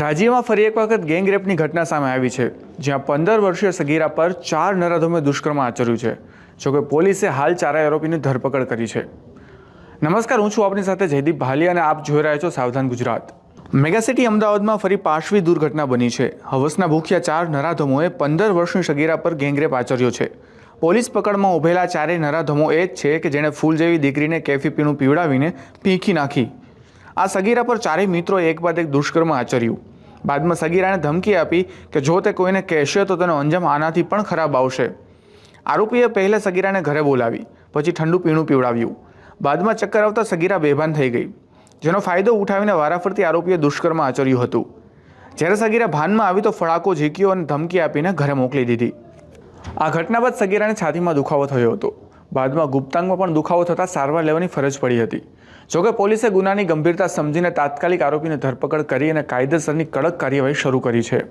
રાજ્યમાં ફરી એક વખત ગેંગ રેપની ઘટના સામે આવી છે, જ્યાં પંદર વર્ષીય સગીરા પર ચાર નરાધમે દુષ્કર્મ આચર્યું છે જોકે પોલીસે હાલ ચારેય આરોપીની ધરપકડ કરી છે. નમસ્કાર, હું છું આપની સાથે જયદીપ ભાલી અને આપ જોઈ રહ્યા છો સાવધાન ગુજરાત. મેગાસિટી અમદાવાદમાં ફરી પાશવી દુર્ઘટના બની છે. હવસના ભૂખ્યા ચાર નરાધમોએ પંદર વર્ષની સગીરા પર ગેંગરેપ આચર્યો છે. પોલીસ પકડમાં ઉભેલા ચારેય નરાધમો એ જ છે કે જેણે ફૂલ જેવી દીકરીને કેફી પીણું પીવડાવીને પીંખી નાખી. આ સગીરા પર ચારેય મિત્રોએ એક બાદ એક દુષ્કર્મ આચર્યું. બાદમાં સગીરાને ધમકી આપી કે જો તે કોઈને કહેશે તો તેનો અંજામ આનાથી પણ ખરાબ આવશે. આરોપીએ પહેલા સગીરાને ઘરે બોલાવી, પછી ઠંડુ પીણું પીવડાવ્યું. બાદમાં ચક્કર આવતા સગીરા બેભાન થઈ ગઈ. જેનો ફાયદો ઉઠાવીને વારાફરતી આરોપીએ દુષ્કર્મ આચર્યું હતું. જ્યારે સગીરા ભાનમાં આવી તો ફળાકો ઝીક્યો અને ધમકી આપીને ઘરે મોકલી દીધી. આ ઘટના બાદ સગીરાને છાતીમાં દુખાવો થયો હતો. બાદમાં ગુપ્તાંગમાં પણ દુખાવો થતાં સારવાર લેવાની ફરજ પડી હતી. જોકે પોલીસે ગુનાની ગંભીરતા સમજીને તાત્કાલિક આરોપીને ધરપકડ કરી અને કાયદેસરની કડક કાર્યવાહી શરૂ કરી છે.